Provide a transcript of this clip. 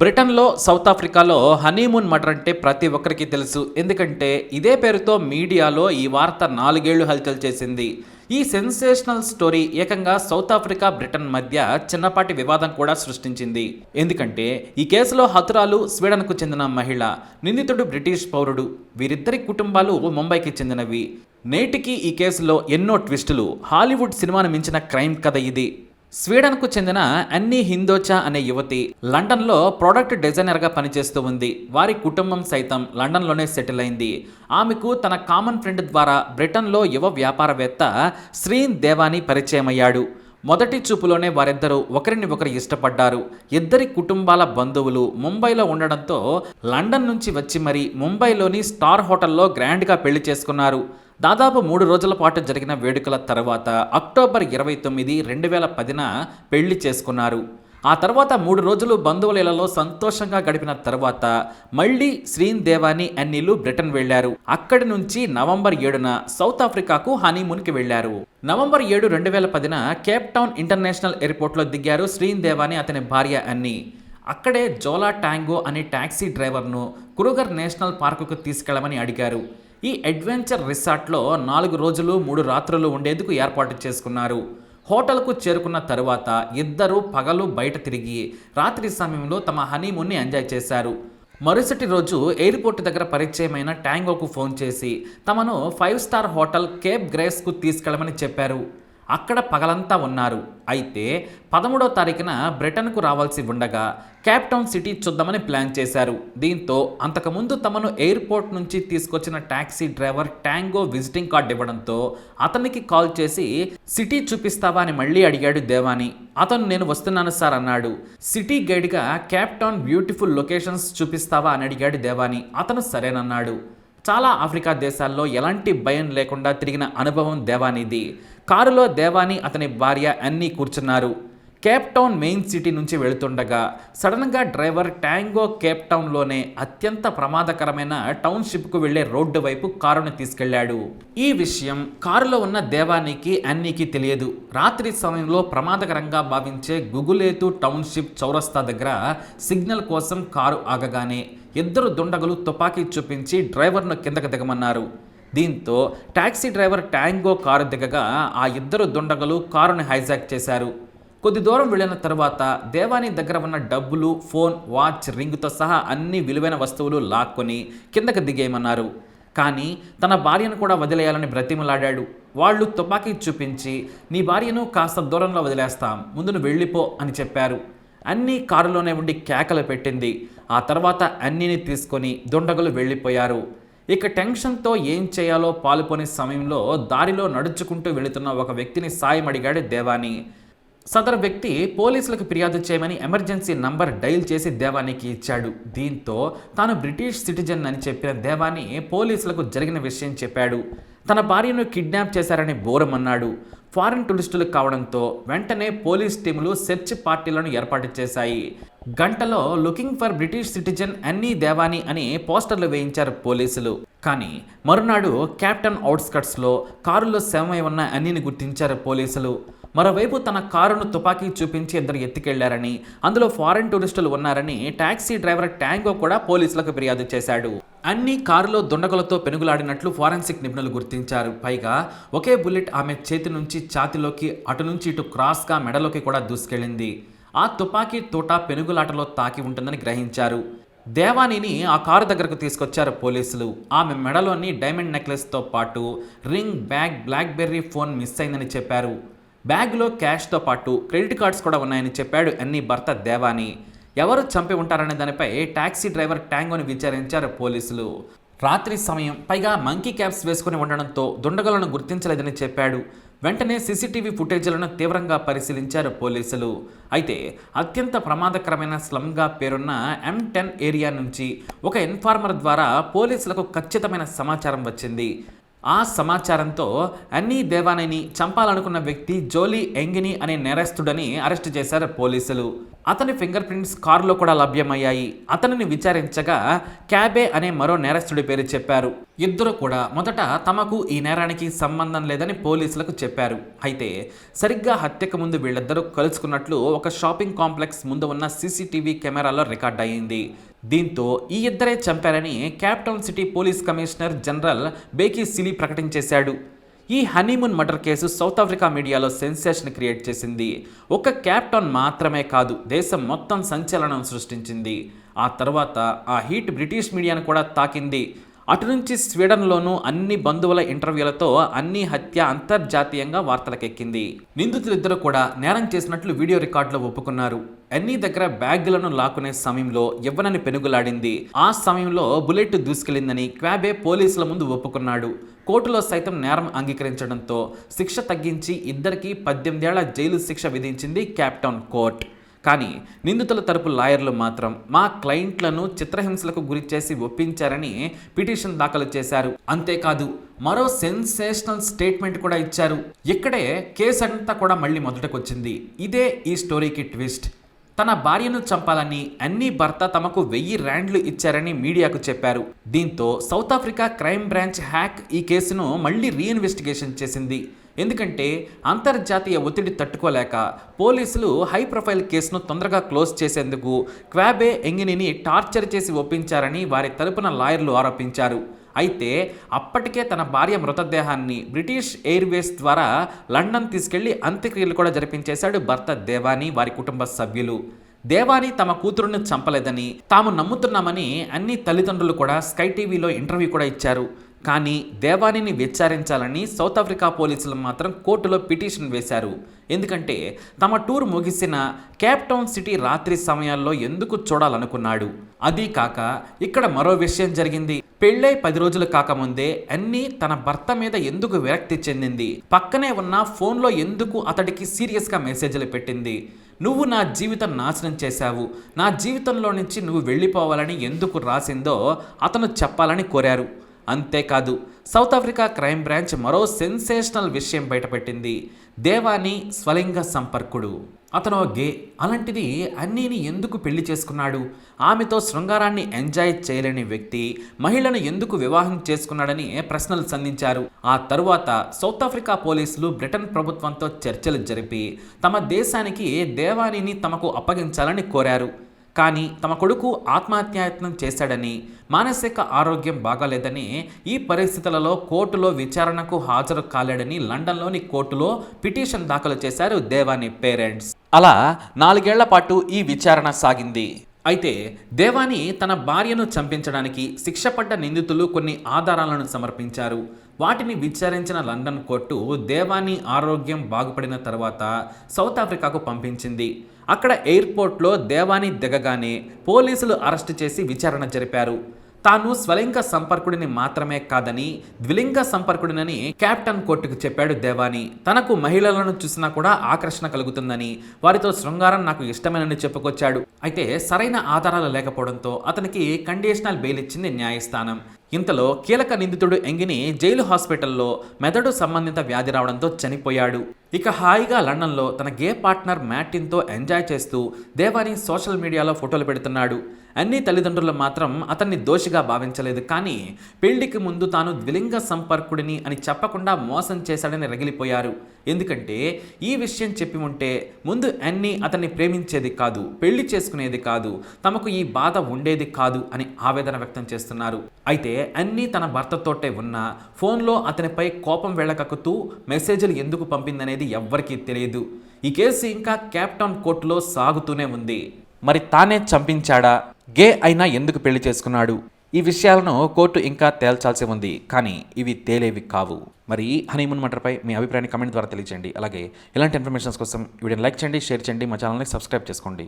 బ్రిటన్లో సౌత్ ఆఫ్రికాలో హనీమూన్ మటర్ అంటే ప్రతి ఒక్కరికి తెలుసు. ఎందుకంటే ఇదే పేరుతో మీడియాలో ఈ వార్త నాలుగేళ్ళు హల్చల్ చేసింది. ఈ సెన్సేషనల్ స్టోరీ ఏకంగా సౌత్ ఆఫ్రికా బ్రిటన్ మధ్య చిన్నపాటి వివాదం కూడా సృష్టించింది. ఎందుకంటే ఈ కేసులో హతురాలు స్వీడన్కు చెందిన మహిళ నిందితుడు బ్రిటిష్ పౌరుడు వీరిద్దరి కుటుంబాలు ముంబైకి చెందినవి. నేటికి ఈ కేసులో ఎన్నో ట్విస్టులు హాలీవుడ్ సినిమాను మించిన క్రైమ్ కథ ఇది. స్వీడన్కు చెందిన అన్నీ హిందోచా అనే యువతి లండన్లో ప్రోడక్ట్ డిజైనర్గా పనిచేస్తూ ఉంది. వారి కుటుంబం సైతం లండన్లోనే సెటిల్ అయింది. ఆమెకు తన కామన్ ఫ్రెండ్ ద్వారా బ్రిటన్లో యువ వ్యాపారవేత్త శ్రీన్ దేవాని పరిచయమయ్యాడు మొదటి చూపులోనే వారిద్దరూ ఒకరిని ఒకరు ఇష్టపడ్డారు. ఇద్దరి కుటుంబాల బంధువులు ముంబైలో ఉండడంతో లండన్ నుంచి వచ్చి మరి ముంబైలోని స్టార్ హోటల్లో గ్రాండ్గా పెళ్ళి చేసుకున్నారు. దాదాపు మూడు రోజుల పాటు జరిగిన వేడుకల తర్వాత అక్టోబర్ ఇరవై తొమ్మిది రెండు వేల పదిన పెళ్ళి చేసుకున్నారు. ఆ తర్వాత మూడు రోజులు బంధువుల ఇళ్ళలో సంతోషంగా గడిపిన తర్వాత మళ్ళీ శ్రీన్ దేవాని అన్నిలు బ్రిటన్ వెళ్ళారు అక్కడి నుంచి నవంబర్ ఏడున సౌత్ ఆఫ్రికాకు హనీమూన్కి వెళ్ళారు నవంబర్ ఏడు రెండు వేల పదిన కేప్ టౌన్ ఇంటర్నేషనల్ ఎయిర్పోర్ట్లో దిగారు శ్రీన్ దేవాని అతని భార్య అన్ని. అక్కడే జోలా ట్యాంగో అనే ట్యాక్సీ డ్రైవర్ను కురుగర్ నేషనల్ పార్కుకు తీసుకెళ్ళమని అడిగారు. ఈ అడ్వెంచర్ రిసార్ట్లో నాలుగు రోజులు మూడు రాత్రులు ఉండేందుకు ఏర్పాటు చేసుకున్నారు. హోటల్కు చేరుకున్న తరువాత ఇద్దరు పగలు బయట తిరిగి రాత్రి సమయంలో తమ హనీమూన్ని ఎంజాయ్ చేశారు. మరుసటి రోజు ఎయిర్పోర్ట్ దగ్గర పరిచయమైన ట్యాంగోకు ఫోన్ చేసి తమను ఫైవ్ స్టార్ హోటల్ కేప్ గ్రేస్కు తీసుకెళ్ళమని చెప్పారు. అక్కడ పగలంతా ఉన్నారు. అయితే పదమూడవ తారీఖున బ్రిటన్కు రావాల్సి ఉండగా క్యాప్టౌన్ టౌన్ సిటీ చూద్దామని ప్లాన్ చేశారు. దీంతో అంతకుముందు తమను ఎయిర్పోర్ట్ నుంచి తీసుకొచ్చిన taxi driver Tango visiting card ఇవ్వడంతో అతనికి కాల్ చేసి సిటీ చూపిస్తావా? అని మళ్ళీ అడిగాడు దేవాని. అతను నేను వస్తున్నాను సార్ అన్నాడు. City గైడ్గా Cape Town town beautiful locations చూపిస్తావా? అని అడిగాడు దేవాని. అతను సరేనన్నాడు. చాలా ఆఫ్రికా దేశాల్లో ఎలాంటి భయం లేకుండా తిరిగిన అనుభవం దేవానిది. కారులో దేవాని అతని భార్య అన్నీ కూర్చున్నారు. కేప్ టౌన్ మెయిన్ సిటీ నుంచి వెళుతుండగా సడన్గా డ్రైవర్ ట్యాంగో కేప్ టౌన్లోనే అత్యంత ప్రమాదకరమైన టౌన్షిప్కు వెళ్ళే రోడ్డు వైపు కారును తీసుకెళ్ళాడు. ఈ విషయం కారులో ఉన్న దేవానికి అన్నీకి తెలియదు. రాత్రి సమయంలో ప్రమాదకరంగా భావించే గుగులేతు టౌన్షిప్ చౌరస్తా దగ్గర సిగ్నల్ కోసం కారు ఆగగానే ఇద్దరు దుండగులు తుపాకీ చూపించి డ్రైవర్ను కిందకు దిగమన్నారు. దీంతో టాక్సీ డ్రైవర్ ట్యాంగో కారు దిగగా ఆ ఇద్దరు దుండగలు కారుని హైజాక్ చేశారు. కొద్ది దూరం వెళ్ళిన తర్వాత దేవాని దగ్గర ఉన్న డబ్బులు ఫోన్ వాచ్ రింగ్తో సహా అన్ని విలువైన వస్తువులు లాక్కొని కిందకు దిగేయమన్నారు. కానీ తన భార్యను కూడా వదిలేయాలని బ్రతిమలాడాడు. వాళ్ళు తుపాకీ చూపించి నీ భార్యను కాస్త దూరంలో వదిలేస్తాం ముందును వెళ్ళిపో అని చెప్పారు. అన్నీ కారులోనే ఉండి కేకలు పెట్టింది. ఆ తర్వాత అన్నీని తీసుకొని దుండగులు వెళ్ళిపోయారు. ఇక టెన్షన్తో ఏం చేయాలో పాల్పొనే సమయంలో దారిలో నడుచుకుంటూ వెళుతున్న ఒక వ్యక్తిని సాయం అడిగాడు దేవాని. సదరు వ్యక్తి పోలీసులకు ఫిర్యాదు చేయమని ఎమర్జెన్సీ నంబర్ డైల్ చేసి దేవానికి ఇచ్చాడు. దీంతో తాను బ్రిటిష్ సిటిజన్ అని చెప్పిన దేవాని పోలీసులకు జరిగిన విషయం చెప్పాడు. తన భార్యను కిడ్నాప్ చేశారని బోరమన్నాడు. ఫారిన్ టూరిస్టులు కావడంతో వెంటనే పోలీస్ టీములు సెర్చ్ పార్టీలను ఏర్పాటు చేశాయి. గంటలో లుకింగ్ ఫర్ బ్రిటిష్ సిటిజన్ అన్నీ దేవాని అని పోస్టర్లు వేయించారు పోలీసులు. కానీ మరునాడు క్యాప్టెన్ అవుట్స్కట్స్లో కారులో సేవమై ఉన్న అన్నీని గుర్తించారు పోలీసులు. మరోవైపు తన కారును తుపాకీ చూపించి ఇద్దరు ఎత్తుకెళ్ళారని అందులో ఫారెన్ టూరిస్టులు ఉన్నారని టాక్సీ డ్రైవర్ ట్యాంగో కూడా పోలీసులకు ఫిర్యాదు చేశాడు. అన్ని కారులో దుండగులతో పెనుగులాడినట్లు ఫారెన్సిక్ నిపుణులు గుర్తించారు. పైగా ఒకే బుల్లెట్ ఆమె చేతి నుంచి ఛాతిలోకి అటు నుంచి ఇటు క్రాస్గా మెడలోకి కూడా దూసుకెళ్ళింది. ఆ తుపాకీ తోట పెనుగులాటలో తాకి ఉంటుందని గ్రహించారు. దేవానిని ఆ కారు దగ్గరకు తీసుకొచ్చారు పోలీసులు. ఆమె మెడలోని డైమండ్ నెక్లెస్తో పాటు ring bag BlackBerry phone miss అయిందని చెప్పారు. బ్యాగ్లో క్యాష్తో పాటు క్రెడిట్ కార్డ్స్ కూడా ఉన్నాయని చెప్పాడు అన్ని భర్త దేవాని. ఎవరు చంపి ఉంటారనే దానిపై టాక్సీ డ్రైవర్ ట్యాంగోని విచారించారు పోలీసులు. రాత్రి సమయం పైగా మంకీ క్యాప్స్ వేసుకుని ఉండడంతో దుండగులను గుర్తించలేదని చెప్పాడు. వెంటనే సీసీటీవీ ఫుటేజీలను తీవ్రంగా పరిశీలించారు పోలీసులు. అయితే అత్యంత ప్రమాదకరమైన స్లమ్గా పేరున్న ఎం టెన్ ఏరియా నుంచి ఒక ఇన్ఫార్మర్ ద్వారా పోలీసులకు ఖచ్చితమైన సమాచారం వచ్చింది. ఆ సమాచారంతో అన్నీ దేవానైని చంపాలనుకున్న వ్యక్తి జోలీ ఎంగిని అనే నేరస్తుడని అరెస్ట్ చేశారు పోలీసులు. అతని ఫింగర్ ప్రింట్స్ కారులో కూడా లభ్యమయ్యాయి. అతనిని విచారించగా క్యాబే అనే మరో నేరస్తుడి పేరు చెప్పారు. ఇద్దరు కూడా మొదట తమకు ఈ నేరానికి సంబంధం లేదని పోలీసులకు చెప్పారు. అయితే సరిగ్గా హత్యకు ముందు వీళ్ళిద్దరూ కలుసుకున్నట్లు ఒక షాపింగ్ కాంప్లెక్స్ ముందు ఉన్న సీసీటీవీ కెమెరాలో రికార్డ్ అయ్యింది దీంతో ఈ ఇద్దరే చంపారని Cape Town city police commissioner general Bheki Cele ప్రకటించేశాడు. ఈ honeymoon murder case South Africa మీడియాలో సెన్సేషన్ క్రియేట్ చేసింది. ఒక క్యాప్టౌన్ మాత్రమే కాదు దేశం మొత్తం సంచలనం సృష్టించింది. ఆ తర్వాత ఆ హీట్ బ్రిటిష్ మీడియాను కూడా తాకింది. అటు నుంచి స్వీడన్లోనూ అన్ని బంధువుల ఇంటర్వ్యూలతో అన్ని హత్య అంతర్జాతీయంగా వార్తలకెక్కింది. నిందితులిద్దరూ కూడా నేరం చేసినట్లు వీడియో రికార్డులో ఒప్పుకున్నారు. ఎన్నీ దగ్గర బ్యాగులను లాక్కునే సమయంలో ఇవ్వనని పెనుగులాడింది. ఆ సమయంలో బుల్లెట్ దూసుకెళ్ళిందని క్వాబే పోలీసుల ముందు ఒప్పుకున్నాడు. కోర్టులో సైతం నేరం అంగీకరించడంతో శిక్ష తగ్గించి ఇద్దరికి పద్దెనిమిదేళ్ళ జైలు శిక్ష విధించింది క్యాప్టౌన్ కోర్ట్. కానీ నిందితుల తరపు లాయర్లు మాత్రం మా క్లయింట్లను చిత్రహింసలకు గురి చేసి ఒప్పించారని పిటిషన్ దాఖలు చేశారు. అంతేకాదు మరో సెన్సేషనల్ స్టేట్మెంట్ కూడా ఇచ్చారు. ఇక్కడే కేసు అంతా కూడా మళ్ళీ మొదటకొచ్చింది. ఇదే ఈ స్టోరీకి ట్విస్ట్. తన భార్యను చంపాలని అన్ని భర్త తమకు వెయ్యి ర్యాండ్లు ఇచ్చారని మీడియాకు చెప్పారు. దీంతో సౌత్ ఆఫ్రికా క్రైమ్ బ్రాంచ్ హ్యాక్ ఈ కేసును మళ్ళీ రీఇన్వెస్టిగేషన్ చేసింది. ఎందుకంటే అంతర్జాతీయ ఒత్తిడి తట్టుకోలేక పోలీసులు హై ప్రొఫైల్ కేసును తొందరగా క్లోజ్ చేసేందుకు క్వాబే ఎంగినిని టార్చర్ చేసి ఒప్పించారని వారి తరపున లాయర్లు ఆరోపించారు. అయితే అప్పటికే తన భార్య మృతదేహాన్ని బ్రిటిష్ ఎయిర్వేస్ ద్వారా లండన్ తీసుకెళ్ళి అంత్యక్రియలు కూడా జరిపించేశాడు భర్త దేవాని వారి కుటుంబ సభ్యులు. దేవాని తమ కూతురుని చంపలేదని తాము నమ్ముతున్నామని అన్ని తల్లిదండ్రులు కూడా స్కై టీవీలో ఇంటర్వ్యూ కూడా ఇచ్చారు. కానీ దేవానిని విచారించాలని సౌత్ ఆఫ్రికా పోలీసులు మాత్రం కోర్టులో పిటిషన్ వేశారు. ఎందుకంటే తమ టూర్ ముగిసిన కేప్ టౌన్ సిటీ రాత్రి సమయాల్లో ఎందుకు చూడాలనుకున్నాడు? అదీ కాక ఇక్కడ మరో విషయం జరిగింది. పెళ్ళై పది రోజులు కాకముందే అన్ని తన భర్త మీద ఎందుకు విరక్తి చెందింది? పక్కనే ఉన్న ఫోన్లో ఎందుకు అతడికి సీరియస్గా మెసేజ్లు పెట్టింది? నువ్వు నా జీవితం నాశనం చేశావు. నా జీవితంలో నుంచి నువ్వు వెళ్ళిపోవాలని ఎందుకు రాసిందో అతను చెప్పాలని కోరారు. అంతేకాదు సౌత్ ఆఫ్రికా క్రైమ్ బ్రాంచ్ మరో సెన్సేషనల్ విషయం బయటపెట్టింది. దేవాని స్వలింగ సంపర్కుడు. అతను గే అలాంటిది అన్నీని ఎందుకు పెళ్ళి చేసుకున్నాడు? ఆమెతో శృంగారాన్ని ఎంజాయ్ చేయలేని వ్యక్తి మహిళను ఎందుకు వివాహం చేసుకున్నాడని ప్రశ్నలు సంధించారు. ఆ తరువాత సౌత్ ఆఫ్రికా పోలీసులు బ్రిటన్ ప్రభుత్వంతో చర్చలు జరిపి తమ దేశానికి దేవానిని తమకు అప్పగించాలని కోరారు. కానీ తమ కొడుకు ఆత్మహత్యాయత్నం చేశాడని మానసిక ఆరోగ్యం బాగాలేదని ఈ పరిస్థితులలో కోర్టులో విచారణకు హాజరు కాలేడని లండన్లోని కోర్టులో పిటిషన్ దాఖలు చేశారు దేవాని పేరెంట్స్. అలా నాలుగేళ్ళ పాటు ఈ విచారణ సాగింది. అయితే దేవాని తన భార్యను చంపించడానికి శిక్షపడ్డ నిందితులు కొన్ని ఆధారాలను సమర్పించారు. వాటిని విచారించిన లండన్ కోర్టు దేవాని ఆరోగ్యం బాగుపడిన తర్వాత సౌత్ ఆఫ్రికాకు పంపించింది. అక్కడ ఎయిర్పోర్ట్లో దేవాని దిగగానే పోలీసులు అరెస్టు చేసి విచారణ జరిపారు. తాను స్వలింగ సంపర్కుడిని మాత్రమే కాదని ద్విలింగ సంపర్కుడినని కెప్టెన్ కోర్టుకు చెప్పాడు దేవాని. తనకు మహిళలను చూసినా కూడా ఆకర్షణ కలుగుతుందని వారితో శృంగారం నాకు ఇష్టమేనని చెప్పుకొచ్చాడు. అయితే సరైన ఆధారాలు లేకపోవడంతో అతనికి కండిషనల్ బెయిల్ ఇచ్చింది న్యాయస్థానం. ఇంతలో కీలక నిందితుడు ఎంగిని జైలు హాస్పిటల్లో మెదడు సంబంధిత వ్యాధి రావడంతో చనిపోయాడు. ఇక హాయిగా లండన్లో తన గే పార్ట్నర్ మ్యాటిన్తో ఎంజాయ్ చేస్తూ దేవాని సోషల్ మీడియాలో ఫోటోలు పెడుతున్నాడు. అన్ని తల్లిదండ్రులు మాత్రం అతన్ని దోషిగా భావించలేదు. కానీ పెళ్ళికి ముందు తాను ద్విలింగ సంపర్కుడిని అని చెప్పకుండా మోసం చేశాడని రగిలిపోయారు. ఎందుకంటే ఈ విషయం చెప్పి ఉంటే ముందు అన్ని అతన్ని ప్రేమించేది కాదు పెళ్ళి చేసుకునేది కాదు తమకు ఈ బాధ ఉండేది కాదు అని ఆవేదన వ్యక్తం చేస్తున్నారు. అయితే అన్ని తన భర్తతోటే ఉన్న ఫోన్లో అతనిపై కోపం వెళ్ళకక్కుతూ మెసేజ్లు ఎందుకు పంపిందనేది ఎవ్వరికీ తెలియదు. ఈ కేసు ఇంకా క్యాప్టౌన్ కోర్టులో సాగుతూనే ఉంది. మరి తానే చంపించాడా? గే అయినా ఎందుకు పెళ్ళి చేసుకున్నాడు? ఈ విషయాలను కోర్టు ఇంకా తేల్చాల్సి ఉంది కానీ ఇవి తేలేవి కావు. మరి హనీమూన్ మటర్పై మీ అభిప్రాయాన్ని కమెంట్ ద్వారా తెలియజేయండి అలాగే ఇలాంటి ఇన్ఫర్మేషన్స్ కోసం వీడియోని లైక్ చేయండి షేర్ చేయండి మా ఛానల్ని సబ్స్క్రైబ్ చేసుకోండి.